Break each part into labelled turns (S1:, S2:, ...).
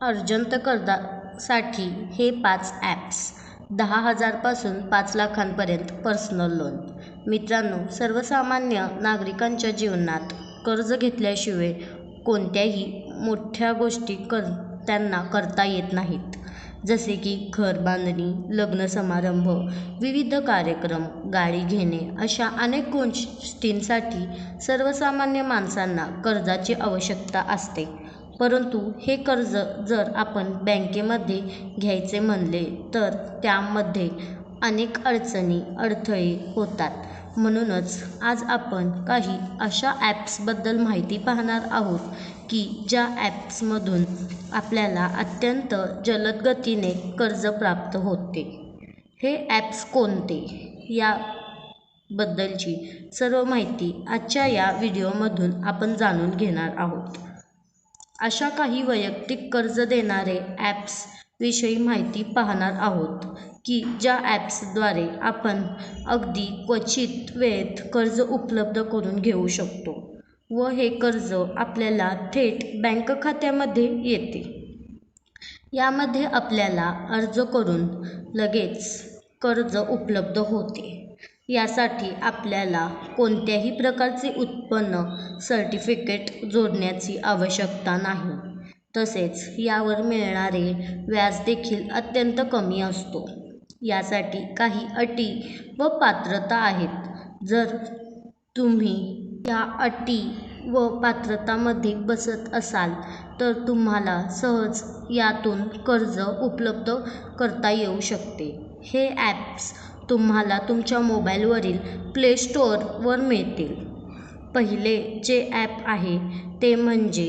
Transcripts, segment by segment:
S1: Urgent कर्जासाठी हे पाच ॲप्स दहा हजारपासून पाच लाखांपर्यंत पर्सनल लोन. मित्रांनो सर्वसामान्य नागरिकांच्या जीवनात कर्ज घेतल्याशिवाय कोणत्याही मोठ्या गोष्टी कर त्यांना करता येत नाहीत. जसे की घर बांधणी लग्न समारंभ विविध कार्यक्रम गाडी घेणे अशा अनेक गोष्टींसाठी सर्वसामान्य माणसांना कर्जाची आवश्यकता असते. परंतु हे कर्ज जर आपण बँकेमध्ये घ्यायचे म्हणले तर त्यामध्ये अनेक अडचणी अडथळे होतात. म्हणूनच आज आपण काही अशा ॲप्सबद्दल माहिती पाहणार आहोत की ज्या ॲप्समधून आपल्याला अत्यंत जलद गतीने कर्ज प्राप्त होते. हे ॲप्स कोणते? याबद्दलची सर्व माहिती आजच्या या व्हिडिओमधून आपण जाणून घेणार आहोत. अशा काही वैयक्तिक कर्ज देणारे ॲप्स विषयी माहिती पाहणार आहोत की ज्या ॲप्सद्वारे आपण अगदी क्वचित वेळेत कर्ज उपलब्ध करून घेऊ शकतो व हे कर्ज आपल्याला थेट बँक खात्यामध्ये येते. यामध्ये आपल्याला अर्ज करून लगेच कर्ज उपलब्ध होते. यासाठी आपल्याला कोणत्याही प्रकारचे उत्पन्न सर्टिफिकेट जोडण्याची आवश्यकता नाही. तसेच यावर मिळणारे व्याज देखील अत्यंत कमी असतो. यासाठी काही अटी व पात्रता आहेत. जर तुम्ही या अटी व पात्रतामध्ये बसत असाल तर तुम्हाला सहज यातून कर्ज उपलब्ध करता येऊ शकते. हे ॲप्स तुम्हाला तुमच्या मोबाईलवरील प्ले स्टोअरवर मिळतील. पहिले जे ॲप आहे ते म्हणजे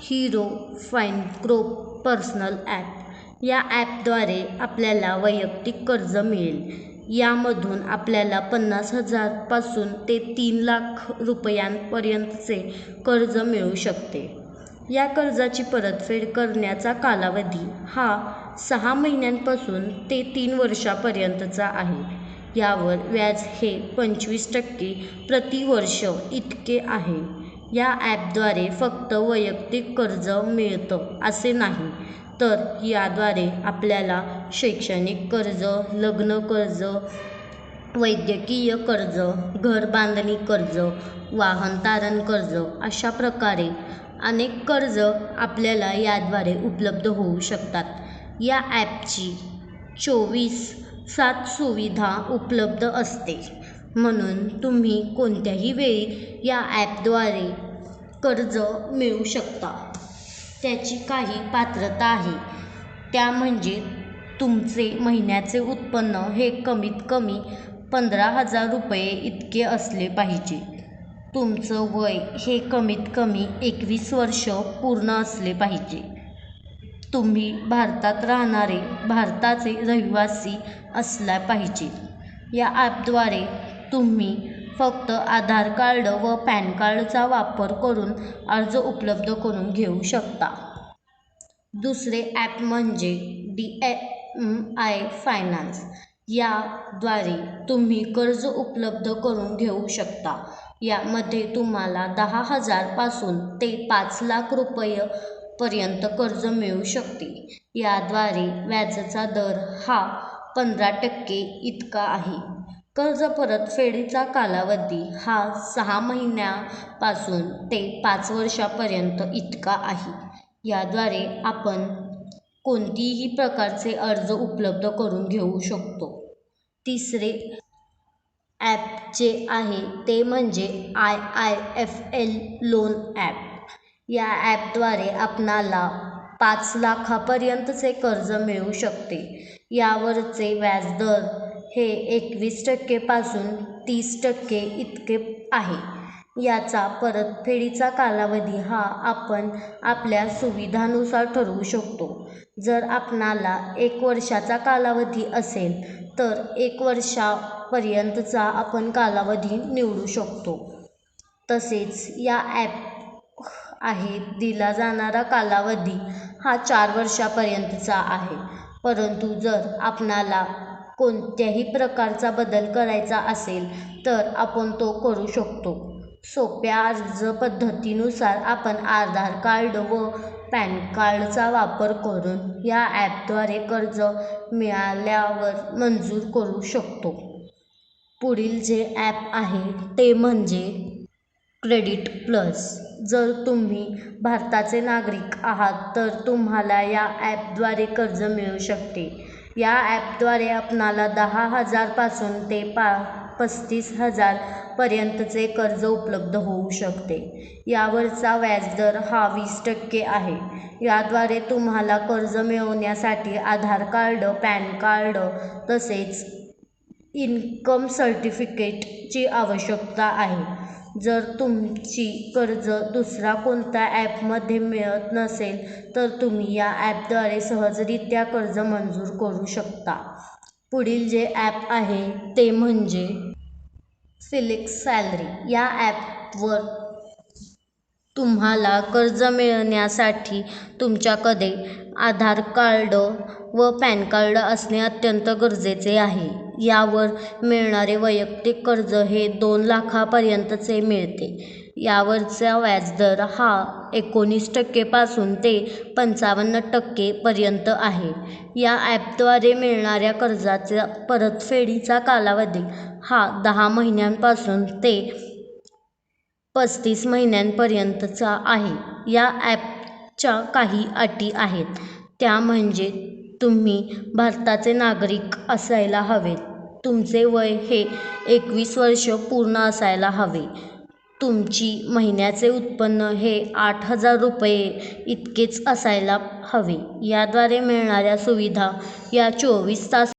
S1: hero fine finance personal app. या ॲपद्वारे आपल्याला वैयक्तिक कर्ज मिळेल. यामधून आपल्याला पन्नास हजारपासून ते तीन लाख रुपयांपर्यंतचे कर्ज मिळू शकते. या कर्जाची परतफेड करण्याचा कालावधी हा सहा महिन्यांपासून ते तीन वर्षांपर्यंतचा आहे. यावर व्याज हे पंचवीस टक्के प्रतिवर्ष इतके आहे. या ॲपद्वारे फक्त वैयक्तिक कर्ज मिळतं असे नाही तर याद्वारे आपल्याला शैक्षणिक कर्ज लग्न कर्ज वैद्यकीय कर्ज घर बांधणी कर्ज वाहन तारण कर्ज अशा प्रकारे अनेक कर्ज आपल्याला याद्वारे उपलब्ध होऊ शकतात. या ॲपची चोवीस सात सुविधा उपलब्ध असते. म्हणून तुम्ही कोणत्याही वेळी या ॲपद्वारे कर्ज मिळवू शकता. त्याची काही पात्रता आहे. त्या म्हणजे तुमचे महिन्याचे उत्पन्न हे कमीत कमी पंधरा हजार रुपये इतके असले पाहिजे. तुमचं वय हे कमीत कमी एकवीस वर्ष पूर्ण असले पाहिजे. तुम्ही भारतात राहणारे भारताचे रहिवासी असला पाहिजे. या ॲपद्वारे तुम्ही फक्त आधार कार्ड व पॅन कार्डचा वापर करून अर्ज उपलब्ध करून घेऊ शकता. दुसरे ॲप म्हणजे डी एम आय फायनान्स. याद्वारे तुम्ही कर्ज उपलब्ध करून घेऊ शकता. यामध्ये तुम्हाला दहा हजारपासून ते पाच लाख रुपये पर्यंत कर्ज मिळू शकते. याद्वारे व्याजाचा दर हा पंधरा टक्के इतका आहे. कर्ज परतफेडीचा कालावधी हा सहा महिन्यापासून ते पाच वर्षांपर्यंत इतका आहे. याद्वारे आपण कोणतीही प्रकारचे अर्ज उपलब्ध करून घेऊ शकतो. तिसरे ॲप जे आहे ते म्हणजे I I F L loan app. या ॲपद्वारे आपणाला पाच लाखापर्यंतचे कर्ज मिळू शकते. यावरचे व्याजदर हे एकवीस टक्केपासून तीस टक्के इतके आहे. याचा परतफेडीचा कालावधी हा आपण आपल्या सुविधानुसार ठरवू शकतो. जर आपणाला एक वर्षाचा कालावधी असेल तर एक वर्षापर्यंतचा आपण कालावधी निवडू शकतो. तसेच या ॲप आहे. दिला जाणारा कालावधी हा चार वर्षापर्यंतचा आहे. परंतु जर आपणाला कोणत्याही प्रकारचा बदल करायचा असेल तर आपण तो करू शकतो. सोप्या अर्ज पद्धतीनुसार आपण आधार कार्ड व पॅन कार्डचा वापर करून या ॲपद्वारे कर्ज मिळाल्यावर मंजूर करू शकतो. पुढील जे ॲप आहे ते म्हणजे क्रेडिट प्लस. जर तुम्ही भारताचे नागरिक आहात तर तुम्हाला या ॲपद्वारे कर्ज मिळू शकते. या ॲपद्वारे आपणाला दहा हजारपासून ते पा पस्तीस हजारपर्यंतचे कर्ज उपलब्ध होऊ शकते. यावरचा व्याजदर हा वीस टक्के आहे. याद्वारे तुम्हाला कर्ज मिळवण्यासाठी आधार कार्ड पॅन कार्ड तसेच इन्कम सर्टिफिकेटची आवश्यकता आहे. जर तुमची कर्ज दुसरा कोणत्या ॲपमध्ये मिळत नसेल तर तुम्ही या ॲपद्वारे सहजरित्या कर्ज मंजूर करू शकता. पुढील जे ॲप आहे ते म्हणजे फिलिक्स सॅलरी या ॲपवर तुम्हाला कर्ज मिळण्यासाठी तुमच्याकडे आधार कार्ड व पॅन कार्ड असणे अत्यंत गरजेचे आहे. यावर मिळणारे वैयक्तिक कर्ज हे दोन लाखापर्यंतचे मिळते. यावरचा व्याजदर हा एकोणीस टक्केपासून ते पंचावन्न टक्केपर्यंत आहे. या ॲपद्वारे मिळणाऱ्या कर्जाच्या परतफेडीचा कालावधी हा दहा महिन्यांपासून ते पस्तीस महिन्यांपर्यंतचा आहे. या ॲपच्या काही अटी आहेत. त्या म्हणजे तुम्ही भारताचे नागरिक असायला हवे तुमचे वय हे एकवीस वर्ष पूर्ण असायला हवे. तुमची महिन्याचे उत्पन्न हे आठ हजार रुपये इतकेच असायला हवे. याद्वारे मिळणाऱ्या सुविधा या चोवीस तास